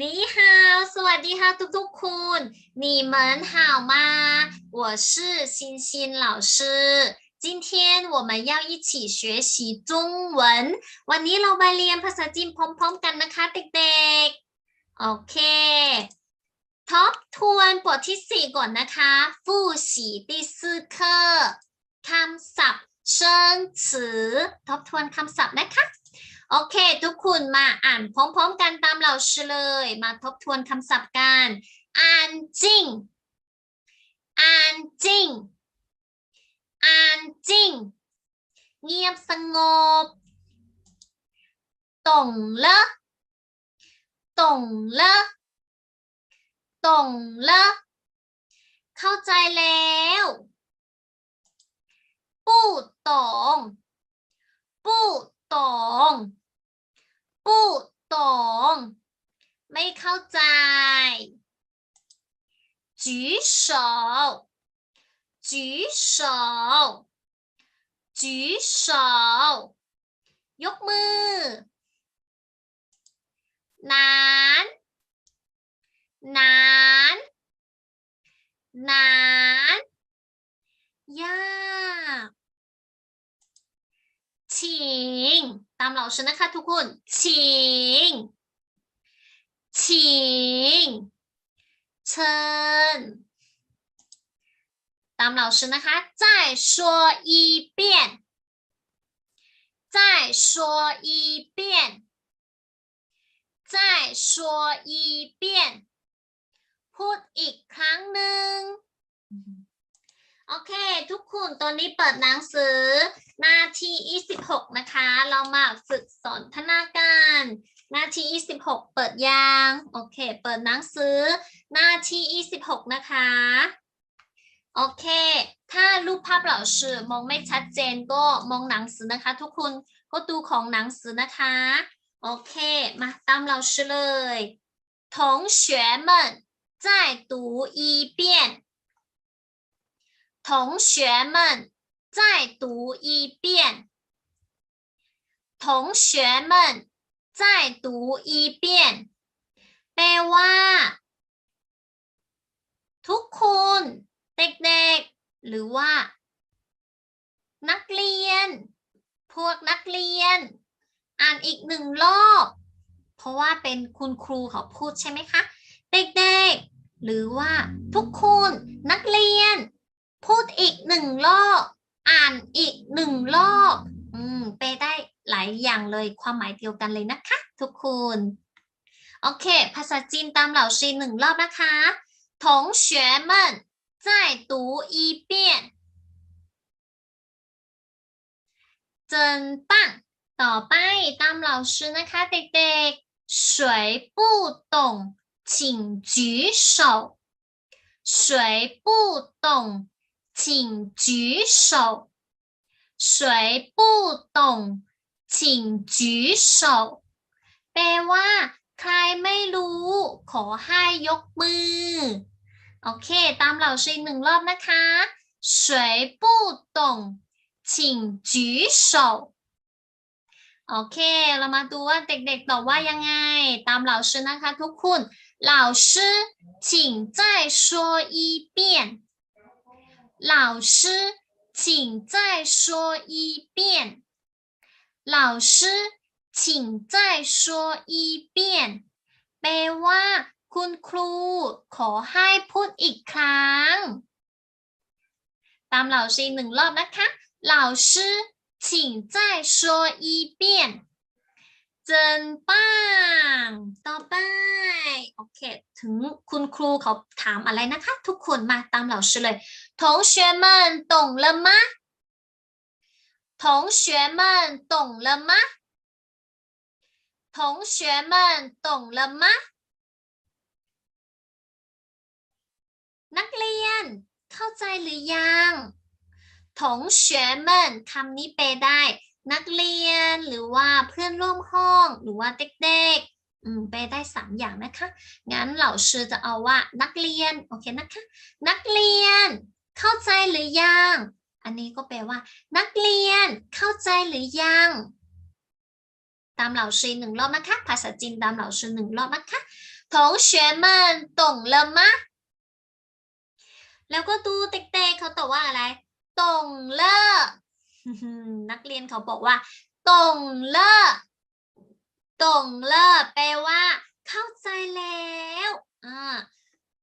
你好，สวัสดีค่ะทุกๆคน你们好吗？我是欣欣老师。今天我们要一起学习中文。วันนี้เราไปเรียนภาษาจีนพร้อมๆกันนะคะเด็กๆ โอเค ทบทวนบทที่สี่ก่อนนะคะ复习第四课คำศัพท์เชิงสือทบทวนคำศัพท์นะคะ โอเค ทุกคนมาอ่านพร้อมๆ กันตามเราเลย มาทบทวนคำศัพท์กันอ่านจริงอ่านจริงอ่านจริง เงียบสงบตงเลอะตงเลอะตงเลอะเข้าใจแล้วปู้ตงปู้ ตงปู้ตงไม่เข้าใจ举手举手举手ยกมือ นานนานนานยากชิง ต ามเราชนะคะทุกคนชิงชิงเชิญ ตาม老师นะคะ再说一遍再说一遍再说一遍พูดอีกครั้งหนึ่ง โอเค ทุกคนตอนนี้เปิดหนังสือ หน้าที่26 นะคะ เรามาฝึกสนทนาการ หน้าที่26 เปิดยัง โอเค เปิดหนังสือ หน้าที่26 นะคะ โอเค ถ้ารูปภาพเหล่าชื่อมองไม่ชัดเจนก็มองหนังสือนะคะ ทุกคนก็ดูของหนังสือนะคะ โอเค มาตามเราชื่อเลย同学们再读一遍 同学们再读一遍同学们再读一遍แปลว่า ทุกคนเด็กๆ หรือว่า นักเรียน พวกนักเรียน อ่านอีกหนึ่งรอบ เพราะว่าเป็นคุณครูเขาพูดใช่ไหมคะ เด็กๆ หรือว่าทุกคนนักเรียน พูดอีกหนึ่งรอบ อ่านอีกหนึ่งรอบ อืมไปได้หลายอย่างเลยความหมายเดียวกันเลยนะคะ ทุกคน โอเค ภาษาจีนตามเหล่าชีหนึ่งรอบนะคะ同学们再读一遍เจินปังต่อไปตามเหล่าชื่อนะคะเด็กๆ谁不懂请举手谁不懂 请举手谁不懂请举手แปลว่า ใครไม่รู้ ขอให้ยกมือ โอเค ตามเหล่าชีหนึ่งรอบนะคะ谁不懂请举手โอเค เรามาดูว่าเด็กๆตอบว่ายังไง ตามเหล่าชื่อนะคะทุกคน老师请再说一遍 老师请再说一遍老师请再说一遍แปลว่า คุณครู ขอให้พูดอีกครั้ง ตามเหล่าชีหนึ่งรอบนะคะ老师请再说一遍เจินป้างต่อไป ป โอเค ถึงคุณครูเขาถามอะไรนะคะ ทุกคนมาตามเหล่าชื่อเลย同学们懂了吗同学们懂了吗同学们懂了吗นักเรียน เข้าใจหรือยัง同学们คำนี้แปลได้ นักเรียนหรือว่าเพื่อนร่วมห้อง หรือว่าเด็กๆ อืมแปลได้สามอย่างนะคะ งั้นเหล่าชื่อจะเอาว่า นักเรียน โอเคนะคะ นักเรียน เข้าใจหรือยัง อันนี้ก็แปลว่า นักเรียน เข้าใจหรือยัง ตามเหล่าชื่อหนึ่งรอบนะคะ ภาษาจีนตามเหล่าชื่อหนึ่งรอบนะคะ 同学们懂了吗แล้วก็ดูเด็กๆเขาตอบว่าอะไรตงเลอ นักเรียนเขาบอกว่าตงเลอ ตงเลอแปลว่า เข้าใจแล้วอ่า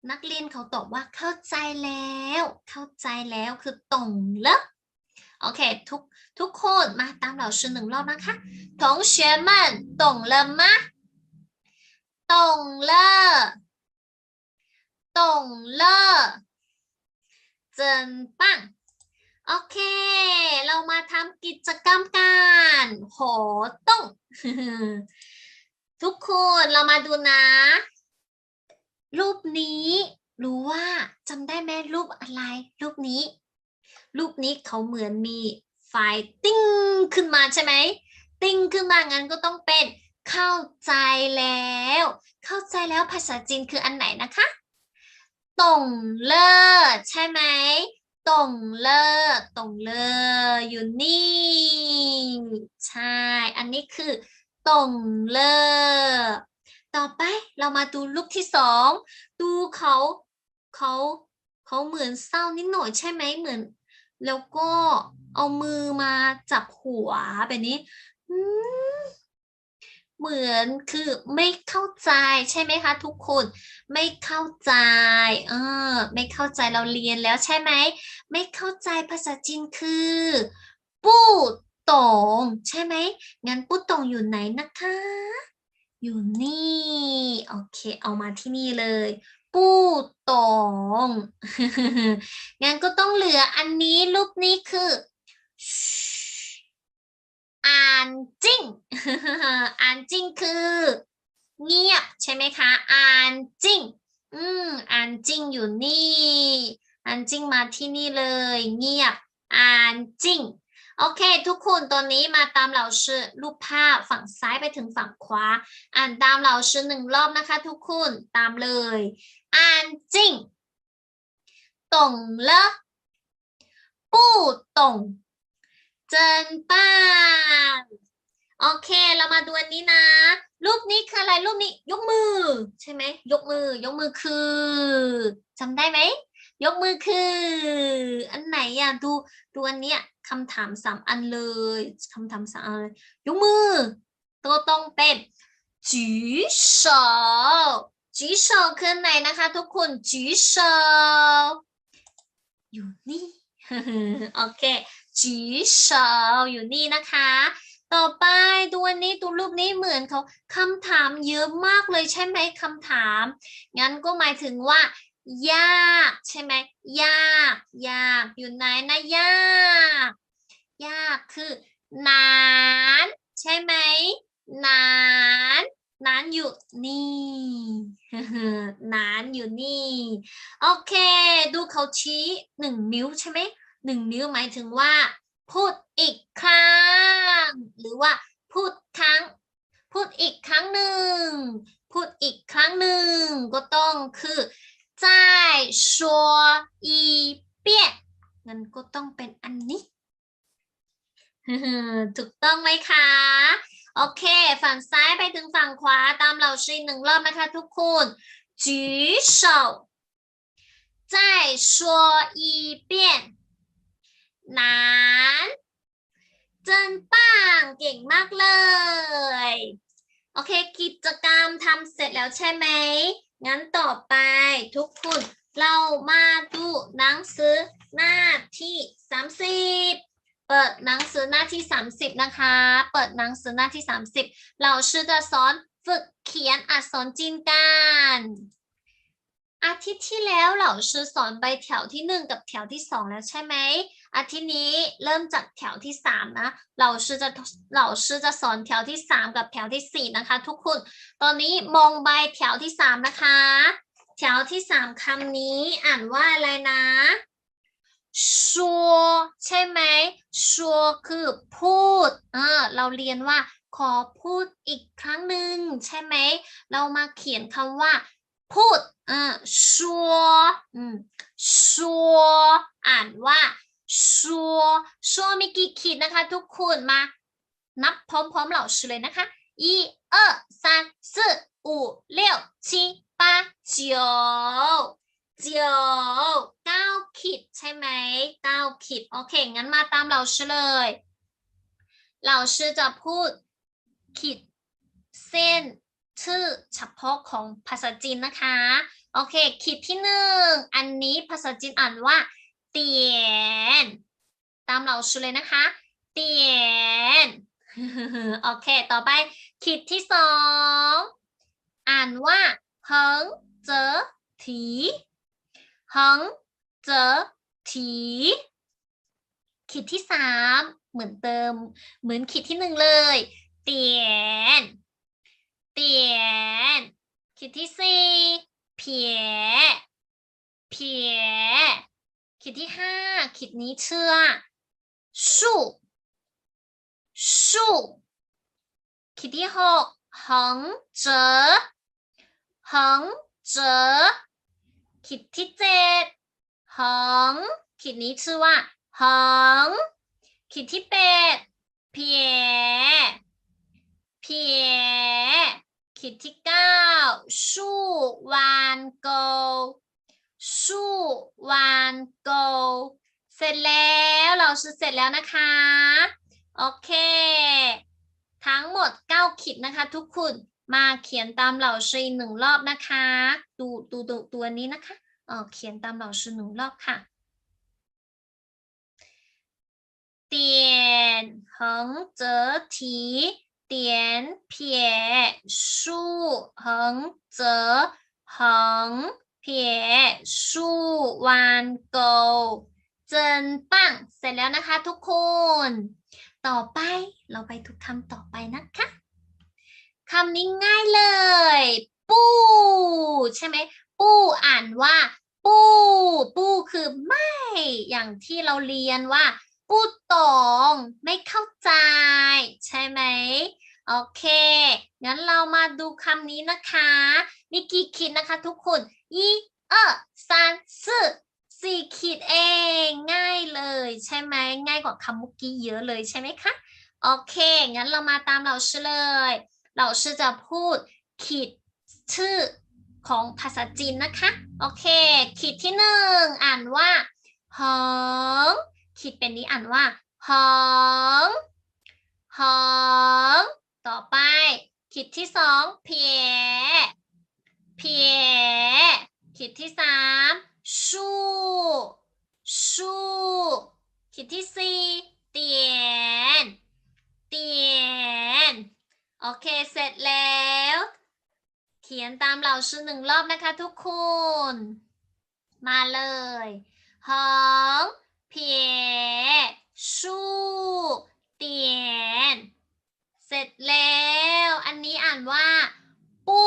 นักเรียนเขาตอบว่าเข้าใจแล้ว เข้าใจแล้วคือตงเลอโอเค ทุกทุกคนมาตามเราชื่อหนึ่งรอบนะคะ同学们懂了吗懂了懂了真棒โอเค เรามาทำกิจกรรมกันโหต้อง ทุกคนเรามาดูนะ รูปนี้รู้ว่าจำได้ไหมรูปอะไร รูปนี้ รูปนี้เขาเหมือนมีไฟติ้งขึ้นมาใช่ไหม ติ้งขึ้นมางั้นก็ต้องเป็นเข้าใจแล้ว เข้าใจแล้วภาษาจีนคืออันไหนนะคะตงเลอใช่ไหม ตรงเลอตรงเลออยู่นี่ ใช่ อันนี้คือตรงเลอต่อไปเรามาดูรูปที่สอง ดูเขาเขาเขาเหมือนเศร้านิดหน่อยใช่ไหมเหมือน แล้วก็เอามือมาจับหัวแบบนี้ อืม เหมือนคือไม่เข้าใจใช่ไหมคะ ทุกคนไม่เข้าใจเออไม่เข้าใจเราเรียนแล้วใช่ไหมไม่เข้าใจภาษาจีนคือปู้ตงใช่ไหมงั้นปู้ตงอยู่ไหนนะคะ อยู่นี่โอเคเอามาที่นี่เลยปู้ตงงั้นก็ต้องเหลืออันนี้รูปนี้คือ อันจิงอันจิงคือ เงียบใช่ไหมคะอันจิงอืมอันจิงอยู่นี่อันจิงมาที่นี่เลย เงียบอันจิงโอเค ทุกคนตัวนี้มาตามเรล่าชื่อรูปภาพฝั่งซ้ายไปถึงฝั่งขวา อ่านตามเรล่าชื่อหนึ่งรอบนะคะ ทุกคนตามเลย อ่านจริงตงเล不懂 เจินป้างโอเค เรามาดูอันนี้นะ รูปนี้คืออะไร รูปนี้ ยกมือ ใช่ไหม ยกมือ ยกมือคือจำได้ไหม ยกมือคือ อันไหนอะ ดูดูอันเนี้ยคำถามสามอันเลยคำถามสามอันยกมือ ตัวต้องเป็นจีโซจีโซคือไหนนะคะ ทุกคนจีโซอยู่นี่ โอเค 举手อยู่นี่นะคะ ต่อไปดูอันนี้ดูรูปนี้เหมือนเขาคำถามเยอะมากเลยใช่ไหมคำถาม งั้นก็หมายถึงว่า ยาก ใช่ไหมยาก ยาก อยู่ไหนนะยาก ยากคือนาน ใช่ไหมนานนานอยู่นี่นานอยู่นี่ โอเค ดูเขาชี้หนึ่งนิ้วใช่ไหม หนึ่งนิ้วหมายถึงว่า พูดอีกครั้ง หรือว่าพูดครั้ง พูดอีกครั้งหนึ่ง พูดอีกครั้งหนึ่ง ก็ต้องคือ再说一遍งั้นก็ต้องเป็นอันนี้ ถูกต้องไหมคะ โอเค ฝั่งซ้ายไปถึงฝั่งขวาตามเราชีหนึ่งรอบนะคะทุกคน举手再说一遍 นั่นเจนป้างเก่งมากเลย โอเค กิจกรรมทำเสร็จแล้วใช่ไหม งั้นต่อไปทุกคนเรามาดูหนังสือหน้าที่ 30 เปิดหนังสือหน้าที่ 30 นะคะ เปิดหนังสือหน้าที่ 30 เราชื่อจะสอนฝึกเขียนอักษรจีนกัน อาทิตย์ที่แล้วเราชื่อสอนใบแถวที่หนึ่งกับแถวที่สองแล้วใช่ไหมอาทิตย์นี้เริ่มจากแถวที่สามนะเราชื่อจะเราชื่อจะสอนแถวที่สามกับแถวที่สี่นะคะ ทุกคน ตอนนี้มองใบแถวที่สามนะคะ แถวที่สามคำนี้อ่านว่าอะไรนะชัวใช่ไหมชัวคือพูดเออเราเรียนว่าขอพูดอีกครั้งหนึ่งใช่ไหม เรามาเขียนคำว่า พูดอืมชัวอืมชัวอ่านว่าชัวชัวมีกี่ขีดนะคะ ทุกคนมา นับพร้อมๆเหล่าชเลยนะคะ一二三四五六七八九เจียวเก้าขีดใช่ไหมเก้าขีดโอเค งั้นมาตามเราชเลย เราชื่จะพูดขีดเส้น ชื่อเฉพาะของภาษาจีนนะคะ โอเคขีดที่หนึ่งอันนี้ภาษาจีนอ่านว่าเตียนตามเราชื่อเลยนะคะเตียนโอเค ต่อไปขีดที่สองอ่านว่าเฮงเจอถีเฮงเจอถีขีดที่สามเหมือนเติม เหมือนขีดที่หนึ่งเลย เตียน เตียนขีดที่สี่เพียเพียขีดที่ห้าขีดนี้เชื่อสู้สู้ขีดที่หกหงเจอหงเจอขีดที่เจ็ดหงขีดนี้ชื่อว่าหงขีดที่แปดเพียเพีย ขีดที่เก้าสู้วานโก สู้วานโก เสร็จแล้วเราชื่อเสร็จแล้วนะคะ โอเค ทั้งหมด 9ขีดนะคะ ทุกคนมาเขียนตามเหล่าชื่อหนึ่งรอบนะคะ ดูดูดูตัวนี้นะคะเออเขียนตามเหล่าชื่อหนึ่งรอบค่ะเตียน เหิงเจอทีเตียนเจอเหิงเพียสู้วานโกเจินปังเสร็จแล้วนะคะทุกคน ต่อไปเราไปทุกคำต่อไปนะคะคำนี้ง่ายเลย ปู้ใช่ไหมปู้อ่านว่า ปู้ปู้คือไม่ อย่างที่เราเรียนว่า ปู้ตองไม่เข้าใจ ใช่ไหมโอเค งั้นเรามาดูคำนี้นะคะ มีกี่ขีดนะคะทุกคนยี่เออสามสี่สี่ขีดเอง ง่ายเลยใช่ไหม ง่ายกว่าคำเมื่อกี้เยอะเลยใช่ไหมคะ โอเค งั้นเรามาตามเราชื่อเลย เราชื่อจะพูดขีดชื่อของภาษาจีนนะคะ โอเค ขีดที่หนึ่งอ่านว่าหง ขีดเป็นนี้อ่านว่าหองหองต่อไปขีดที่สองเพียเพียขีดที่สามสู้สู้ขีดที่สี่เตียนเตียนโอเค เสร็จแล้ว เขียนตามเราชื่อหนึ่งรอบนะคะทุกคน มาเลยหอง เพียสู้เตียน เสร็จแล้ว อันนี้อ่านว่า ปู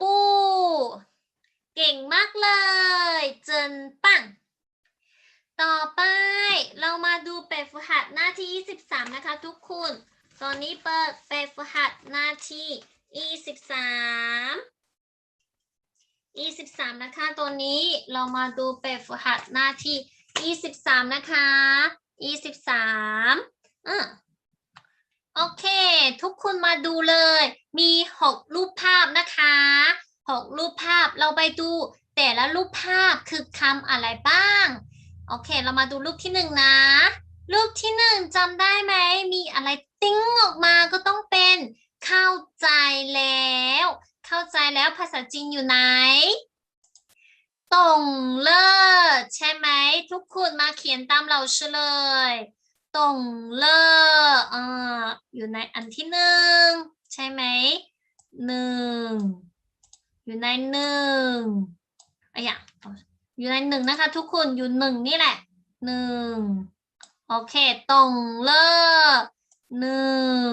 ปูเก่งมากเลยเจนปัง ต่อไปเรามาดูแบบฝึกหัดหน้าที่ 23 นะคะทุกคน ตอนนี้เปิดแบบฝึกหัดหน้าที่ 23 23 นะคะ ตัวนี้เรามาดูแบบฝึกหัดหน้าที่ 23 นะคะ 23อะโอเค ทุกคนมาดูเลย มี 6 รูปภาพนะคะ 6 รูปภาพเราไปดู แต่ละรูปภาพคือคำอะไรบ้าง โอเค เรามาดูรูปที่หนึ่งนะ รูปที่หนึ่งจำได้ไหม มีอะไรติ้งออกมาก็ต้องเป็น เข้าใจแล้ว เข้าใจแล้วภาษาจีนอยู่ไหน ตรงเลิศใช่ไหมทุกคนมาเขียนตามเราเฉลยตรงเลิศอ่าอยู่ในอันที่หนึ่งใช่ไหมหนึ่งอยู่ในหนึ่งอะอย่างอยู่ในหนึ่งนะคะ ทุกคนอยู่หนึ่งนี่แหละหนึ่งโอเคตรงเลิกหนึ่ง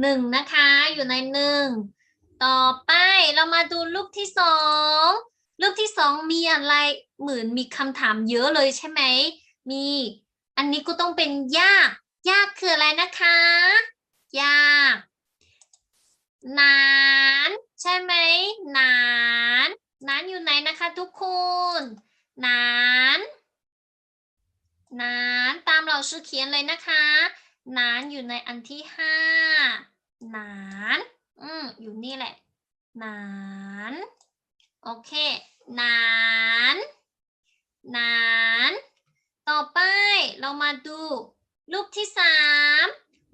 หนึ่งนะคะ อยู่ในหนึ่ง ต่อไปเรามาดูรูปที่สองรูปที่สองมีอะไรเหมือนมีคำถามเยอะเลยใช่ไหม มี อันนี้ก็ต้องเป็นยาก ยากคืออะไรนะคะ ยากนาน ใช่ไหมนานนานอยู่ไหนนะคะทุกคนนานนานตามเราชื่อเขียนเลยนะคะนานอยู่ในอันที่ห้านาน อืมอยู่นี่แหละนาน โอเคนานนั้นต่อไปเรามาดู รูปที่สาม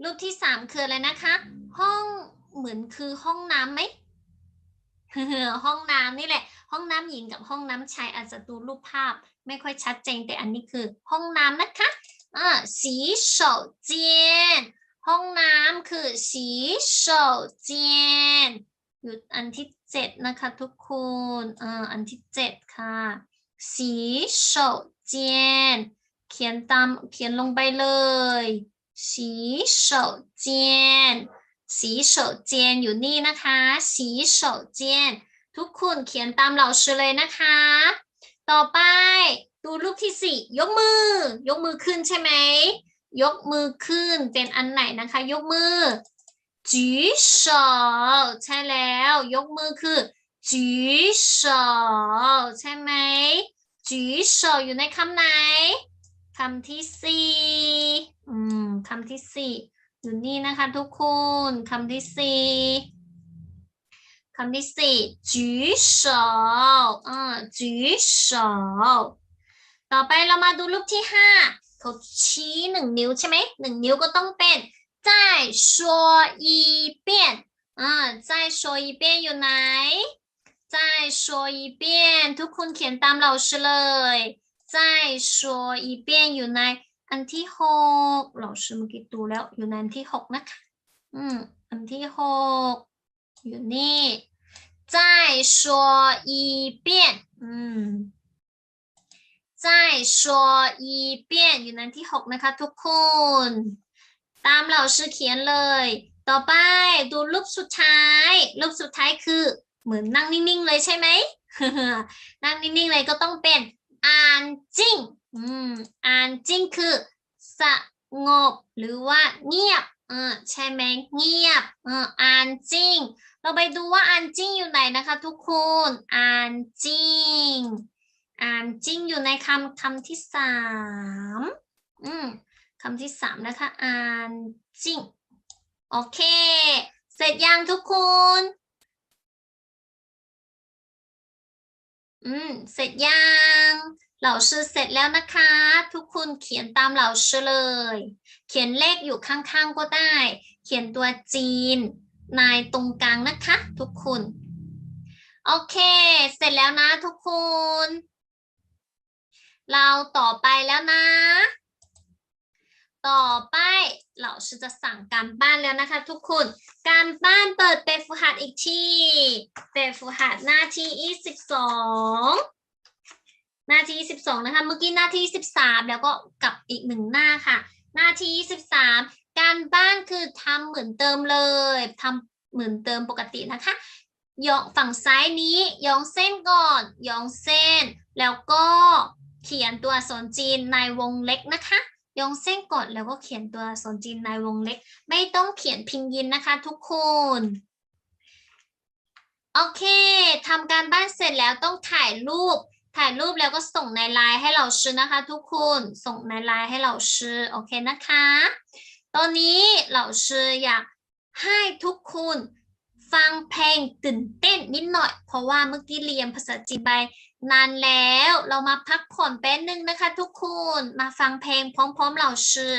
รูปที่สามคืออะไรนะคะ ห้องเหมือนคือห้องน้ำไหมห้องน้ำนี่แหละ ห้องน้ำหญิงกับห้องน้ำชายอาจจะดูรูปภาพ ไม่ค่อยชัดเจนแต่อันนี้คือ ห้องน้ำนะคะอ่าสี手间 ห้องน้ำคือสีโฉเจนอยู่อันที่เจ็ดนะคะทุกคนเอออันที่เจ็ดค่ะสีโฉเจนเขียนตามเขียนลงไปเลยสีโฉเจนสีโฉเจนอยู่นี่นะคะสีโฉเจนทุกคนเขียนตามเราเลยนะคะ ต่อไปดูรูปที่สี่ยกมือ ยกมือขึ้นใช่ไหม ยกมือขึ้นเป็นอันไหนนะคะ ยกมือจีเฉใช่แล้ว ยกมือคือจีเฉใช่ไหมจีเฉอยู่ในคำไหนคำที่สี่อืมคำที่สี่อยู่นี่นะคะทุกคนคำที่สี่คำที่สี่จีเฉอ่าจีเฉต่อไปเรามาดูรูปที่ห้า เขาชี้หนึ่งนิ้วใช่ไหมหนึ่งนิ้วก็ต้องเป็น再说一遍อ่า再说一遍อยู่ไหน再说一遍ทุกคนเขียนตามเราชื่อเลย再说一遍อยู่ในอันที่หกเราชื่อเมื่อกี้ดูแล้วอยู่ในอันที่หกนะคะ อืม อันที่หกอยู่นี่再说一遍อืม 再说一遍อยู่ในอันที่หกนะคะทุกคน ตามเราชื่อเขียนเลย ต่อไปดูรูปสุดท้าย รูปสุดท้ายคือ เหมือนนั่งนิ่งๆเลยใช่ไหม นั่งนิ่งๆเลยก็ต้องเป็นอ่านจริง อืมอ่านจริงคือสงบหรือว่าเงียบเออใช่ไหมเงียบเอออ่านจริง เราไปดูว่าอ่านจริงอยู่ไหนนะคะ ทุกคนอ่านจริง อ่านจริงอยู่ในคำคำที่สามอืมคำที่สามนะคะ อ่านจริง โอเค เสร็จยังทุกคนอืมเสร็จยังเหล่าชื่อเสร็จแล้วนะคะ ทุกคนเขียนตามเหล่าชื่อเลย เขียนเลขอยู่ข้างๆก็ได้ เขียนตัวจีนในตรงกลางนะคะ ทุกคน โอเค เสร็จแล้วนะทุกคน เราต่อไปแล้วนะ ต่อไปเราจะสั่งการบ้านแล้วนะคะทุกคน การบ้านเปิดเป็นฝึกหัดอีกทีเป็นฝึกหัดหน้าที่ 22 หน้าที่ 22 นะคะ เมื่อกี้หน้าที่ 13 แล้วก็กลับอีกหนึ่งหน้าค่ะ หน้าที่ 23 การบ้านคือทำเหมือนเติมเลย ทำเหมือนเติมปกตินะคะยองฝั่งซ้ายนี้ยองเส้นก่อนยองเส้น แล้วก็ เขียนตัวอักษรจีนในวงเล็กนะคะยองเส้นก่อนแล้วก็เขียนตัวอักษรจีนในวงเล็ก ไม่ต้องเขียนพิมพ์ยินนะคะ ทุกคนโอเคทำการบ้านเสร็จแล้วต้องถ่ายรูป ถ่ายรูปแล้วก็ส่งในไลน์ให้เราชื่อนะคะ ทุกคนส่งในไลน์ให้เราชื่อโอเคนะคะ ตอนนี้เราชื่ออยากให้ทุกคนฟังเพลงตื่นเต้นนิดหน่อย เพราะว่าเมื่อกี้เรียนภาษาจีนไป นานแล้วเรามาพักผ่อนแป๊บนึงนะคะทุกคนมาฟังเพลงพร้อมๆเราชื่อ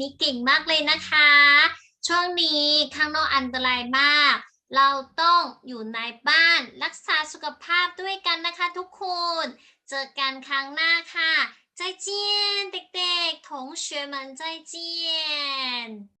นี้เก่งมากเลยนะคะ ช่วงนี้ข้างนอกอันตรายมาก เราต้องอยู่ในบ้านรักษาสุขภาพด้วยกันนะคะทุกคน เจอกันครั้งหน้าค่ะ再见เด็กๆ同学们再见